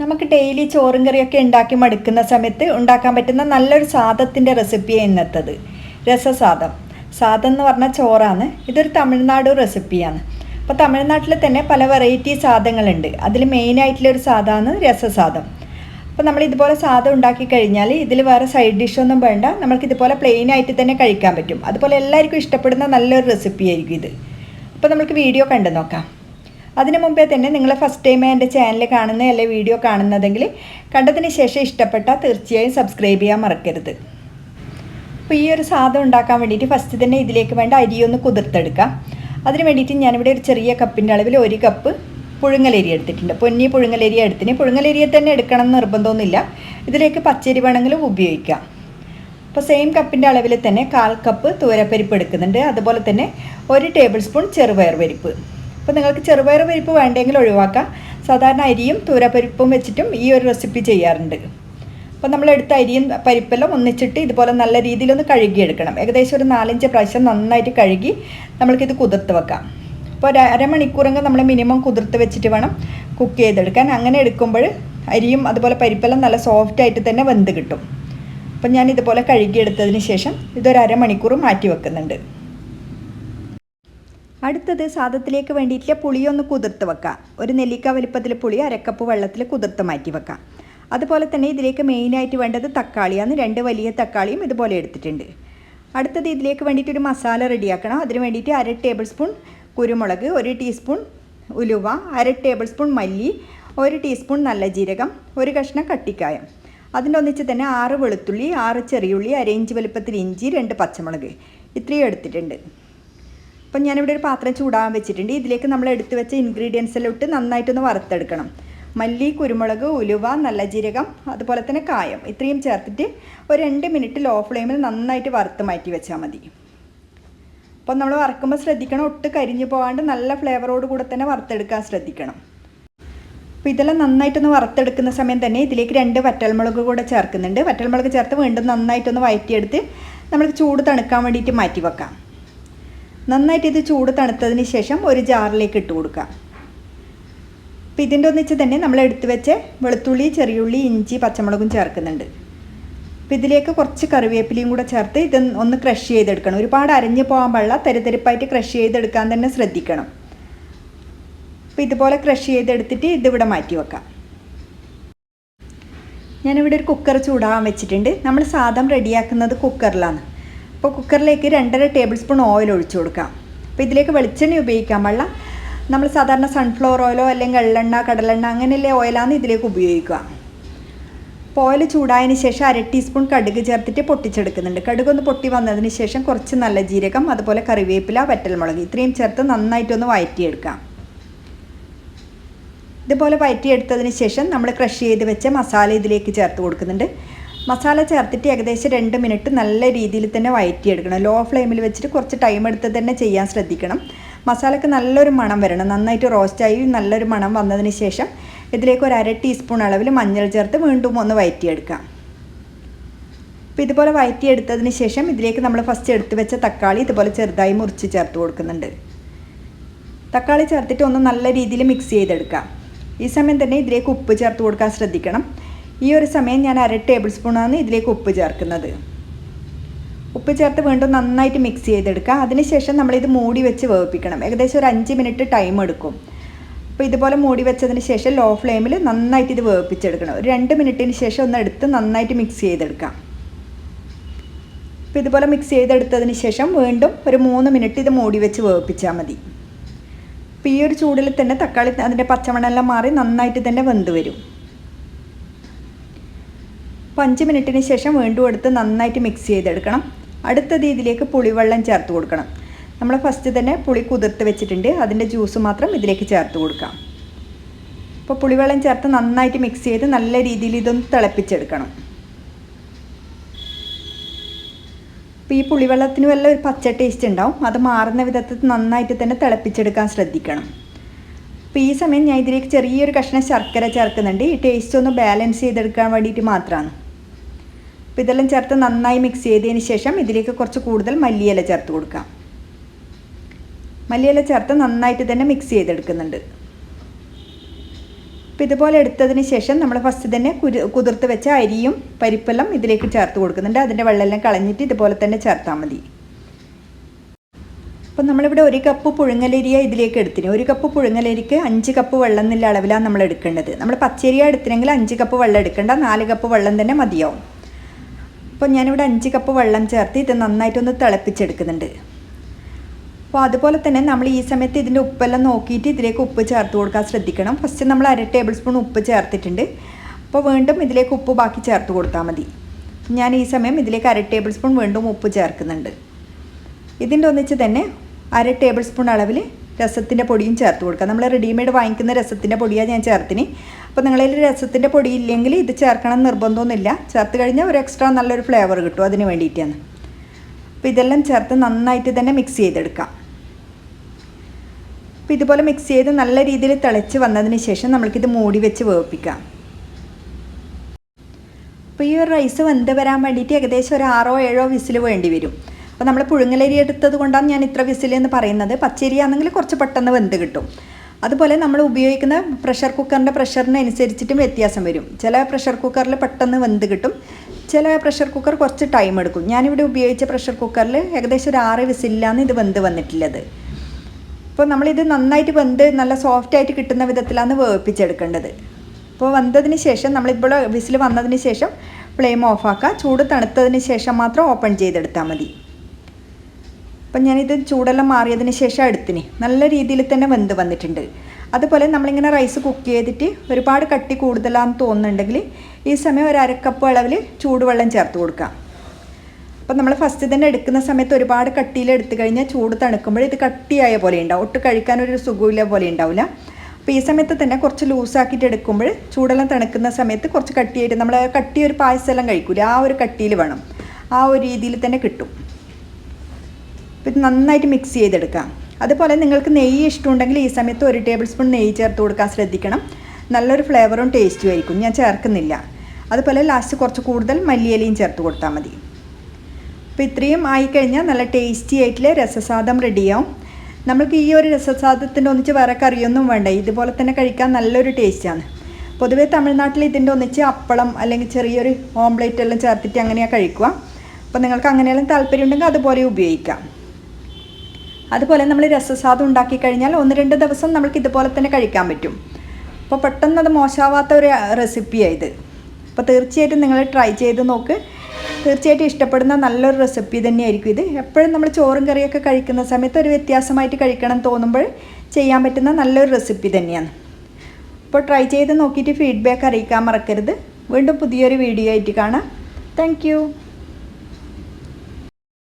നമുക്ക് ഡെയിലി ചോറും കറിയൊക്കെ ഉണ്ടാക്കി മടുക്കുന്ന സമയത്ത് ഉണ്ടാക്കാൻ പറ്റുന്ന നല്ലൊരു സാദത്തിന്റെ റെസിപ്പിയാണ് ഇന്നത്തത്. രസസാദം സാദം എന്ന് പറഞ്ഞാൽ ചോറാണ്. ഇതൊരു തമിഴ്നാട് റെസിപ്പിയാണ് അപ്പോൾ തമിഴ്നാട്ടിൽ തന്നെ പല വെറൈറ്റി സാധങ്ങളുണ്ട്. അതിൽ മെയിനായിട്ടുള്ളൊരു സാധമാണ് രസസാദം അപ്പോൾ നമ്മൾ ഇതുപോലെ സാധം ഉണ്ടാക്കി കഴിഞ്ഞാൽ ഇതിൽ വേറെ സൈഡ് ഡിഷൊന്നും വേണ്ട. നമുക്ക് ഇതുപോലെ പ്ലെയിൻ ആയിട്ട് തന്നെ കഴിക്കാൻ പറ്റും. അതുപോലെ എല്ലാവർക്കും ഇഷ്ടപ്പെടുന്ന നല്ലൊരു റെസിപ്പി ആയിരിക്കും ഇത്. അപ്പോൾ നമുക്ക് വീഡിയോ കണ്ടു നോക്കാം. അതിനു മുമ്പേ തന്നെ നിങ്ങൾ ഫസ്റ്റ് ടൈം എന്റെ ചാനൽ കാണുന്ന അല്ലെ വീഡിയോ കാണുന്നതെങ്കിൽ കണ്ടതിന് ശേഷം ഇഷ്ടപ്പെട്ടാൽ തീർച്ചയായും സബ്സ്ക്രൈബ് ചെയ്യാൻ മറക്കരുത്. അപ്പോൾ ഈ ഒരു സാധനം ഉണ്ടാക്കാൻ വേണ്ടിയിട്ട് ഫസ്റ്റ് തന്നെ ഇതിലേക്ക് വേണ്ട അരിയൊന്ന് കുതിർത്തെടുക്കാം. അതിന് വേണ്ടിയിട്ട് ഞാനിവിടെ ഒരു ചെറിയ കപ്പിന്റെ അളവിൽ ഒരു കപ്പ് പുഴുങ്ങലരി എടുത്തിട്ടുണ്ട്. പൊന്നി പുഴുങ്ങലരി എടുത്തിന്. പുഴുങ്ങലരിയെ തന്നെ എടുക്കണം എന്ന് നിർബന്ധമൊന്നുമില്ല. ഇതിലേക്ക് പച്ചരി വേണമെങ്കിലും ഉപയോഗിക്കാം. അപ്പോൾ സെയിം കപ്പിന്റെ അളവിൽ തന്നെ കാൽ കപ്പ് തൂരപ്പരിപ്പ് എടുക്കുന്നുണ്ട്. അതുപോലെ തന്നെ ഒരു ടേബിൾ സ്പൂൺ ചെറുപയർ പരിപ്പ്. അപ്പോൾ നിങ്ങൾക്ക് ചെറുപയർ പരിപ്പ് വേണ്ടെങ്കിൽ ഒഴിവാക്കാം. സാധാരണ അരിയും തൂരപ്പരിപ്പും വെച്ചിട്ടും ഈ ഒരു റെസിപ്പി ചെയ്യാറുണ്ട്. അപ്പോൾ നമ്മൾ എടുത്ത അരിയും പരിപ്പെല്ലാം ഒന്നിച്ചിട്ട് ഇതുപോലെ നല്ല രീതിയിലൊന്ന് കഴുകിയെടുക്കണം. ഏകദേശം ഒരു നാലഞ്ച് പ്രാവശ്യം നന്നായിട്ട് കഴുകി നമ്മൾക്കിത് കുതിർത്ത് വെക്കാം. അപ്പോൾ ഒരു അരമണിക്കൂറെങ്കിൽ നമ്മൾ മിനിമം കുതിർത്ത് വെച്ചിട്ട് വേണം കുക്ക് ചെയ്തെടുക്കാൻ. അങ്ങനെ എടുക്കുമ്പോൾ അരിയും അതുപോലെ പരിപ്പെല്ലാം നല്ല സോഫ്റ്റ് ആയിട്ട് തന്നെ വെന്ത് കിട്ടും. അപ്പം ഞാൻ ഇതുപോലെ കഴുകിയെടുത്തതിന് ശേഷം ഇതൊരു അരമണിക്കൂർ മാറ്റി വെക്കുന്നുണ്ട്. അടുത്തത് സാധത്തിലേക്ക് വേണ്ടിയിട്ടുള്ള പുളിയൊന്ന് കുതിർത്ത് വെക്കാം. ഒരു നെല്ലിക്ക വലിപ്പത്തിൽ പുളി അരക്കപ്പ് വെള്ളത്തിൽ കുതിർത്ത് മാറ്റി വെക്കാം. അതുപോലെ തന്നെ ഇതിലേക്ക് മെയിനായിട്ട് വേണ്ടത് തക്കാളിയാണ്. രണ്ട് വലിയ തക്കാളിയും ഇതുപോലെ എടുത്തിട്ടുണ്ട്. അടുത്തത് ഇതിലേക്ക് വേണ്ടിയിട്ട് ഒരു മസാല റെഡിയാക്കണം. അതിന് വേണ്ടിയിട്ട് അര ടേബിൾ സ്പൂൺ കുരുമുളക് ഒരു ടീസ്പൂൺ ഉലുവ അര ടേബിൾ സ്പൂൺ മല്ലി ഒരു ടീസ്പൂൺ നല്ല ജീരകം ഒരു കഷ്ണം കട്ടിക്കായം. അതിന്റെ ഒന്നിച്ച് തന്നെ ആറ് വെളുത്തുള്ളി ആറ് ചെറിയുള്ളി അര ഇഞ്ച് വലുപ്പത്തിൽ ഇഞ്ചി രണ്ട് പച്ചമുളക്. ഇത്രയും എടുത്തിട്ടുണ്ട്. അപ്പം ഞാനിവിടെ ഒരു പാത്രം ചൂടാകാൻ വെച്ചിട്ടുണ്ട്. ഇതിലേക്ക് നമ്മൾ എടുത്തു വെച്ച ഇൻഗ്രീഡിയൻസ് എല്ലാം ഇട്ട് നന്നായിട്ടൊന്ന് വറുത്തെടുക്കണം. മല്ലി കുരുമുളക് ഉലുവ നല്ല ജീരകം അതുപോലെ തന്നെ കായം ഇത്രയും ചേർത്തിട്ട് ഒരു രണ്ട് മിനിറ്റ് ലോ ഫ്ലെയിമിൽ നന്നായിട്ട് വറുത്ത് മാറ്റി വെച്ചാൽ മതി. അപ്പം നമ്മൾ വറക്കുമ്പോൾ ശ്രദ്ധിക്കണം ഒട്ട് കരിഞ്ഞു പോകാണ്ട് നല്ല ഫ്ലേവറോട് കൂടെ തന്നെ വറുത്തെടുക്കാൻ ശ്രദ്ധിക്കണം. അപ്പോൾ ഇതെല്ലാം നന്നായിട്ടൊന്ന് വറുത്തെടുക്കുന്ന സമയം തന്നെ ഇതിലേക്ക് രണ്ട് വറ്റൽമുളക് കൂടെ ചേർക്കുന്നുണ്ട്. വറ്റൽമുളക് ചേർത്ത് വീണ്ടും നന്നായിട്ടൊന്ന് വയറ്റിയെടുത്ത് നമ്മൾ ചൂട് തണുക്കാൻ വേണ്ടിയിട്ട് മാറ്റി വെക്കാം. നന്നായിട്ട് ഇത് ചൂട് തണുത്തതിന് ശേഷം ഒരു ജാറിലേക്ക് ഇട്ട് കൊടുക്കുക. അപ്പോൾ ഇതിന്റെ ഒന്നിച്ച് തന്നെ നമ്മൾ എടുത്തു വെച്ച് വെളുത്തുള്ളി ചെറിയുള്ളി ഇഞ്ചി പച്ചമുളകും ചേർക്കുന്നുണ്ട്. അപ്പോൾ ഇതിലേക്ക് കുറച്ച് കറിവേപ്പിലയും കൂടെ ചേർത്ത് ഇത് ഒന്ന് ക്രഷ് ചെയ്തെടുക്കണം. ഒരുപാട് അരഞ്ഞു പോകാൻ പാടില്ല. തെരുതെരുപ്പായിട്ട് ക്രഷ് ചെയ്തെടുക്കാൻ തന്നെ ശ്രദ്ധിക്കണം. അപ്പോൾ ഇതുപോലെ ക്രഷ് ചെയ്തെടുത്തിട്ട് ഇതിവിടെ മാറ്റി വെക്കാം. ഞാനിവിടെ ഒരു കുക്കർ ചൂടാകാൻ വെച്ചിട്ടുണ്ട്. നമ്മൾ സാധം റെഡിയാക്കുന്നത് കുക്കറിലാണ്. അപ്പോൾ കുക്കറിലേക്ക് രണ്ടര ടേബിൾ സ്പൂൺ ഓയിൽ ഒഴിച്ചു കൊടുക്കാം. അപ്പോൾ ഇതിലേക്ക് വെളിച്ചെണ്ണ ഉപയോഗിക്കാൻ പാടില്ല. നമ്മൾ സാധാരണ സൺഫ്ലവർ ഓയിലോ അല്ലെങ്കിൽ എള്ളെണ്ണ കടലെണ്ണ അങ്ങനെയുള്ള ഓയിലാണ് ഇതിലേക്ക് ഉപയോഗിക്കുക. അപ്പോൾ ഓയിൽ ചൂടായതിന് ശേഷം അര ടീസ്പൂൺ കടുക് ചേർത്തിട്ട് പൊട്ടിച്ചെടുക്കുന്നുണ്ട്. കടുക് ഒന്ന് പൊട്ടി വന്നതിന് ശേഷം കുറച്ച് നല്ല ജീരകം അതുപോലെ കറിവേപ്പില വറ്റൽമുളക് ഇത്രയും ചേർത്ത് നന്നായിട്ടൊന്ന് വയറ്റിയെടുക്കാം. ഇതുപോലെ വയറ്റിയെടുത്തതിന് ശേഷം നമ്മൾ ക്രഷ് ചെയ്ത് വെച്ച മസാല ഇതിലേക്ക് ചേർത്ത് കൊടുക്കുന്നുണ്ട്. മസാല ചേർത്തിട്ട് ഏകദേശം രണ്ട് മിനിറ്റ് നല്ല രീതിയിൽ തന്നെ വയറ്റിയെടുക്കണം. ലോ ഫ്ലെയിമിൽ വെച്ചിട്ട് കുറച്ച് ടൈം എടുത്ത് തന്നെ ചെയ്യാൻ ശ്രദ്ധിക്കണം. മസാലയ്ക്ക് നല്ലൊരു മണം വരണം. നന്നായിട്ട് റോസ്റ്റായി നല്ലൊരു മണം വന്നതിന് ശേഷം ഇതിലേക്ക് ഒരു അര ടീസ്പൂൺ അളവിൽ മഞ്ഞൾ ചേർത്ത് വീണ്ടും ഒന്ന് വയറ്റിയെടുക്കാം. അപ്പോൾ ഇതുപോലെ വയറ്റിയെടുത്തതിന് ശേഷം ഇതിലേക്ക് നമ്മൾ ഫസ്റ്റ് എടുത്ത് വെച്ച തക്കാളി ഇതുപോലെ ചെറുതായി മുറിച്ച് ചേർത്ത് കൊടുക്കുന്നുണ്ട്. തക്കാളി ചേർത്തിട്ട് ഒന്ന് നല്ല രീതിയിൽ മിക്സ് ചെയ്തെടുക്കാം. ഈ സമയം തന്നെ ഇതിലേക്ക് ഉപ്പ് ചേർത്ത് കൊടുക്കാൻ ശ്രദ്ധിക്കണം. ഈ ഒരു സമയം ഞാൻ അര ടേബിൾ സ്പൂണാണ് ഇതിലേക്ക് ഉപ്പ് ചേർക്കുന്നത്. ഉപ്പ് ചേർത്ത് വീണ്ടും നന്നായിട്ട് മിക്സ് ചെയ്തെടുക്കുക. അതിനുശേഷം നമ്മളിത് മൂടി വെച്ച് വേവിപ്പിക്കണം. ഏകദേശം ഒരു അഞ്ച് മിനിറ്റ് ടൈം എടുക്കും. അപ്പോൾ ഇതുപോലെ മൂടി വെച്ചതിന് ശേഷം ലോ ഫ്ലെയിമിൽ നന്നായിട്ട് ഇത് വേവിപ്പിച്ചെടുക്കണം. ഒരു രണ്ട് മിനിറ്റിന് ശേഷം ഒന്ന് എടുത്ത് നന്നായിട്ട് മിക്സ് ചെയ്തെടുക്കാം. അപ്പോൾ ഇതുപോലെ മിക്സ് ചെയ്തെടുത്തതിന് ശേഷം വീണ്ടും ഒരു മൂന്ന് മിനിറ്റ് ഇത് മൂടി വെച്ച് വേവിപ്പിച്ചാൽ മതി. അപ്പോൾ ഈ ഒരു ചൂടിൽ തന്നെ തക്കാളി അതിന്റെ പച്ചമണെല്ലാം മാറി നന്നായിട്ട് തന്നെ വെന്ത് വരും. അപ്പോൾ അഞ്ച് മിനിറ്റിന് ശേഷം വീണ്ടും എടുത്ത് നന്നായിട്ട് മിക്സ് ചെയ്തെടുക്കണം. അടുത്തത് ഇതിലേക്ക് പുളിവെള്ളം ചേർത്ത് കൊടുക്കണം. നമ്മൾ ഫസ്റ്റ് തന്നെ പുളി കുതിർത്ത് വെച്ചിട്ടുണ്ട്. അതിന്റെ ജ്യൂസ് മാത്രം ഇതിലേക്ക് ചേർത്ത് കൊടുക്കാം. അപ്പോൾ പുളിവെള്ളം ചേർത്ത് നന്നായിട്ട് മിക്സ് ചെയ്ത് നല്ല രീതിയിൽ ഇതൊന്ന് തിളപ്പിച്ചെടുക്കണം. അപ്പോൾ ഈ പുളിവെള്ളത്തിന് വല്ല ഒരു പച്ച ടേസ്റ്റ് ഉണ്ടാവും. അത് മാറുന്ന വിധത്തിൽ നന്നായിട്ട് തന്നെ തിളപ്പിച്ചെടുക്കാൻ ശ്രദ്ധിക്കണം. അപ്പോൾ ഈ സമയം ഞാൻ ഇതിലേക്ക് ചെറിയൊരു കഷ്ണം ശർക്കര ചേർക്കുന്നുണ്ട്. ഈ ടേസ്റ്റ് ഒന്ന് ബാലൻസ് ചെയ്തെടുക്കാൻ വേണ്ടിയിട്ട് മാത്രമാണ്. അപ്പോൾ ഇതെല്ലാം ചേർത്ത് നന്നായി മിക്സ് ചെയ്തതിന് ശേഷം ഇതിലേക്ക് കുറച്ച് കൂടുതൽ മല്ലിയില ചേർത്ത് കൊടുക്കാം. മല്ലിയില ചേർത്ത് നന്നായിട്ട് തന്നെ മിക്സ് ചെയ്തെടുക്കുന്നുണ്ട്. അപ്പോൾ ഇതുപോലെ എടുത്തതിന് ശേഷം നമ്മൾ ഫസ്റ്റ് തന്നെ കുതിർത്ത് വെച്ച അരിയും പരിപ്പെല്ലാം ഇതിലേക്ക് ചേർത്ത് കൊടുക്കുന്നുണ്ട്. അതിന്റെ വെള്ളമെല്ലാം കളഞ്ഞിട്ട് ഇതുപോലെ തന്നെ ചേർത്താൽ മതി. അപ്പോൾ നമ്മളിവിടെ ഒരു കപ്പ് പുഴുങ്ങലരിയ ഇതിലേക്ക് എടുത്തിന് ഒരു കപ്പ് പുഴുങ്ങലരിക്ക് അഞ്ച് കപ്പ് വെള്ളം എന്നുള്ള അളവിലാണ് നമ്മൾ എടുക്കേണ്ടത് നമ്മൾ പച്ചരിയ എടുത്തിനെങ്കിൽ അഞ്ച് കപ്പ് വെള്ളം എടുക്കേണ്ട. നാല് കപ്പ് വെള്ളം തന്നെ മതിയാവും. അപ്പോൾ ഞാനിവിടെ അഞ്ച് കപ്പ് വെള്ളം ചേർത്ത് ഇത് നന്നായിട്ടൊന്ന് തിളപ്പിച്ചെടുക്കുന്നുണ്ട്. അപ്പോൾ അതുപോലെ തന്നെ നമ്മൾ ഈ സമയത്ത് ഇതിന്റെ ഉപ്പെല്ലാം നോക്കിയിട്ട് ഇതിലേക്ക് ഉപ്പ് ചേർത്ത് കൊടുക്കാൻ ശ്രദ്ധിക്കണം. ഫസ്റ്റ് നമ്മൾ അര ടേബിൾ സ്പൂൺ ഉപ്പ് ചേർത്തിട്ടുണ്ട്. അപ്പോൾ വീണ്ടും ഇതിലേക്ക് ഉപ്പ് ബാക്കി ചേർത്ത് കൊടുത്താൽ മതി. ഞാൻ ഈ സമയം ഇതിലേക്ക് അര ടേബിൾ സ്പൂൺ വീണ്ടും ഉപ്പ് ചേർക്കുന്നുണ്ട്. ഇതിന്റെ ഒന്നിച്ച് തന്നെ അര ടേബിൾ സ്പൂൺ അളവിൽ രസത്തിന്റെ പൊടിയും ചേർത്ത് കൊടുക്കുക നമ്മൾ റെഡിമെയ്ഡ് വാങ്ങിക്കുന്ന രസത്തിന്റെ പൊടിയാണ് ഞാൻ ചേർത്തിന്. അപ്പോൾ നിങ്ങളിൽ രസത്തിന്റെ പൊടി ഇല്ലെങ്കിൽ ഇത് ചേർക്കണം നിർബന്ധമൊന്നുമില്ല. ചേർത്ത് കഴിഞ്ഞാൽ ഒരു എക്സ്ട്രാ നല്ലൊരു ഫ്ലേവർ കിട്ടും അതിന് വേണ്ടിയിട്ടാണ്. അപ്പോൾ ഇതെല്ലാം ചേർത്ത് നന്നായിട്ട് തന്നെ മിക്സ് ചെയ്തെടുക്കാം. അപ്പോൾ ഇതുപോലെ മിക്സ് ചെയ്ത് നല്ല രീതിയിൽ തിളച്ച് വന്നതിന് ശേഷം നമ്മൾക്കിത് മൂടി വെച്ച് വേവിപ്പിക്കാം. അപ്പോൾ ഈ ഒരു റൈസ് വെന്ത് വരാൻ വേണ്ടിയിട്ട് ഏകദേശം ഒരു ആറോ ഏഴോ വിസിൽ വേണ്ടി വരും. അപ്പോൾ നമ്മൾ പുഴുങ്ങലരി എടുത്തത് കൊണ്ടാണ് ഞാൻ ഇത്ര വിസിൽ എന്ന് പറയുന്നത്. പച്ചരി ആണെങ്കിൽ കുറച്ച് പെട്ടെന്ന് വെന്ത് കിട്ടും. അതുപോലെ നമ്മൾ ഉപയോഗിക്കുന്ന പ്രഷർ കുക്കറിന്റെ പ്രഷറിനനുസരിച്ചിട്ടും വ്യത്യാസം വരും. ചില പ്രഷർ കുക്കറിൽ പെട്ടെന്ന് വെന്ത് കിട്ടും. ചില പ്രഷർ കുക്കർ കുറച്ച് ടൈം എടുക്കും. ഞാനിവിടെ ഉപയോഗിച്ച പ്രഷർ കുക്കറിൽ ഏകദേശം ഒരു ആറ് വിസിലാണ് ഇത് വെന്ത് വന്നിട്ടുള്ളത്. അപ്പോൾ നമ്മളിത് നന്നായിട്ട് വെന്ത് നല്ല സോഫ്റ്റ് ആയിട്ട് കിട്ടുന്ന വിധത്തിലാണ് വേവിപ്പിച്ചെടുക്കേണ്ടത്. അപ്പോൾ വന്നതിന് ശേഷം നമ്മളിപ്പോൾ വിസിൽ വന്നതിന് ശേഷം ഫ്ലെയിം ഓഫാക്കുക ചൂട് തണുത്തതിന് ശേഷം മാത്രം ഓപ്പൺ ചെയ്തെടുത്താൽ മതി. അപ്പം ഞാനിത് ചൂടെല്ലാം മാറിയതിന് ശേഷം എടുത്തിന്. നല്ല രീതിയിൽ തന്നെ വെന്ത് വന്നിട്ടുണ്ട്. അതുപോലെ നമ്മളിങ്ങനെ റൈസ് കുക്ക് ചെയ്തിട്ട് ഒരുപാട് കട്ടി കൂടുതലാണെന്ന് തോന്നുന്നുണ്ടെങ്കിൽ ഈ സമയം ഒരു അരക്കപ്പ് അളവിൽ ചൂടുവെള്ളം ചേർത്ത് കൊടുക്കാം. അപ്പം നമ്മൾ ഫസ്റ്റ് തന്നെ എടുക്കുന്ന സമയത്ത് ഒരുപാട് കട്ടിയിൽ എടുത്തു കഴിഞ്ഞാൽ ചൂട് തണുക്കുമ്പോൾ ഇത് കട്ടിയായ പോലെ ഉണ്ടാവും. ഒട്ട് കഴിക്കാൻ ഒരു സുഖമില്ല പോലെ ഉണ്ടാവില്ല. അപ്പോൾ ഈ സമയത്ത് തന്നെ കുറച്ച് ലൂസാക്കിയിട്ട് എടുക്കുമ്പോൾ ചൂടെല്ലാം തണുക്കുന്ന സമയത്ത് കുറച്ച് കട്ടിയായിട്ട് നമ്മൾ കട്ടിയൊരു ഒരു പായസം എല്ലാം കഴിക്കൂല? ആ ഒരു കട്ടിയിൽ വേണം. ആ ഒരു രീതിയിൽ തന്നെ കിട്ടും. ഇത് നന്നായിട്ട് മിക്സ് ചെയ്തെടുക്കാം അതുപോലെ നിങ്ങൾക്ക് നെയ്യ് ഇഷ്ടമുണ്ടെങ്കിൽ ഈ സമയത്ത് ഒരു ടേബിൾ സ്പൂൺ നെയ്യ് ചേർത്ത് കൊടുക്കാൻ ശ്രദ്ധിക്കണം. നല്ലൊരു ഫ്ലേവറും ടേസ്റ്റും ആയിരിക്കും. ഞാൻ ചേർക്കുന്നില്ല. അതുപോലെ ലാസ്റ്റ് കുറച്ച് കൂടുതൽ മല്ലിയിലയും ചേർത്ത് കൊടുത്താൽ മതി. അപ്പോൾ ഇത്രയും ആയിക്കഴിഞ്ഞാൽ നല്ല ടേസ്റ്റി ആയിട്ടുള്ള രസസാദം റെഡിയാവും നമ്മൾക്ക് ഈ ഒരു രസസാദത്തിന്റെ ഒന്നിച്ച് വേറെ കറിയൊന്നും വേണ്ട. ഇതുപോലെ തന്നെ കഴിക്കാൻ നല്ലൊരു ടേസ്റ്റാണ് പൊതുവേ തമിഴ്നാട്ടിൽ ഇതിന്റെ ഒന്നിച്ച് അപ്പളം അല്ലെങ്കിൽ ചെറിയൊരു ഓംലേറ്റ് എല്ലാം ചേർത്തിട്ട് അങ്ങനെയാണ് കഴിക്കുക. അപ്പോൾ നിങ്ങൾക്ക് അങ്ങനെയെല്ലാം താല്പര്യം ഉണ്ടെങ്കിൽ അതുപോലെ ഉപയോഗിക്കാം. അതുപോലെ നമ്മൾ രസസാദം ഉണ്ടാക്കി കഴിഞ്ഞാൽ ഒന്ന് രണ്ട് ദിവസം നമുക്ക് ഇതുപോലെ തന്നെ കഴിക്കാൻ പറ്റും. അപ്പോൾ പെട്ടെന്ന് അത് മോശമാവാത്ത ഒരു റെസിപ്പിയാണ് ഇത്. അപ്പോൾ തീർച്ചയായിട്ടും നിങ്ങൾ ട്രൈ ചെയ്ത് നോക്ക്. തീർച്ചയായിട്ടും ഇഷ്ടപ്പെടുന്ന നല്ലൊരു റെസിപ്പി തന്നെയായിരിക്കും ഇത്. എപ്പോഴും നമ്മൾ ചോറും കറിയൊക്കെ കഴിക്കുന്ന സമയത്ത് ഒരു വ്യത്യാസമായിട്ട് കഴിക്കണം തോന്നുമ്പോൾ ചെയ്യാൻ പറ്റുന്ന നല്ലൊരു റെസിപ്പി തന്നെയാണ്. അപ്പോൾ ട്രൈ ചെയ്ത് നോക്കിയിട്ട് ഫീഡ്ബാക്ക് അറിയിക്കാൻ മറക്കരുത്. വീണ്ടും പുതിയൊരു വീഡിയോ ആയിട്ട് കാണാം. താങ്ക്